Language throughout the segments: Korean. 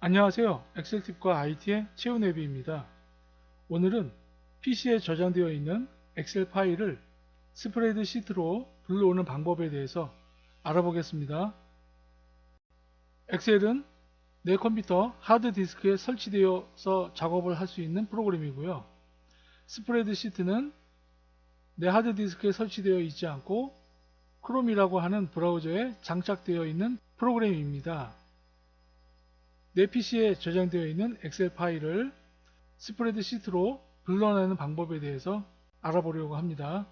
안녕하세요. 엑셀팁과 IT의 최우네비입니다. 오늘은 PC에 저장되어 있는 엑셀 파일을 스프레드 시트로 불러오는 방법에 대해서 알아보겠습니다. 엑셀은 내 컴퓨터 하드디스크에 설치되어서 작업을 할 수 있는 프로그램이고요. 스프레드 시트는 내 하드디스크에 설치되어 있지 않고 크롬이라고 하는 브라우저에 장착되어 있는 프로그램입니다. 내 PC에 저장되어 있는 엑셀 파일을 스프레드 시트로 불러내는 방법에 대해서 알아보려고 합니다.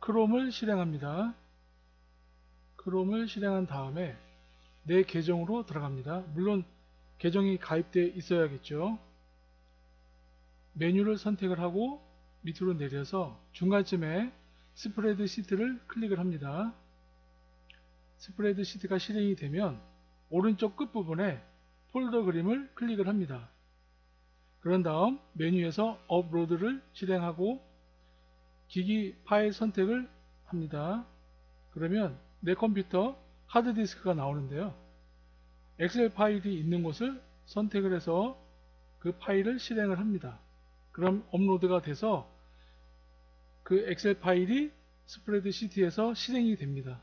크롬을 실행합니다. 크롬을 실행한 다음에 내 계정으로 들어갑니다. 물론 계정이 가입되어 있어야겠죠. 메뉴를 선택을 하고 밑으로 내려서 중간쯤에 스프레드 시트를 클릭을 합니다. 스프레드 시트가 실행이 되면 오른쪽 끝부분에 폴더 그림을 클릭을 합니다. 그런 다음 메뉴에서 업로드를 실행하고 기기 파일 선택을 합니다. 그러면 내 컴퓨터 하드디스크가 나오는데요. 엑셀 파일이 있는 곳을 선택을 해서 그 파일을 실행을 합니다. 그럼 업로드가 돼서 그 엑셀 파일이 스프레드 시트에서 실행이 됩니다.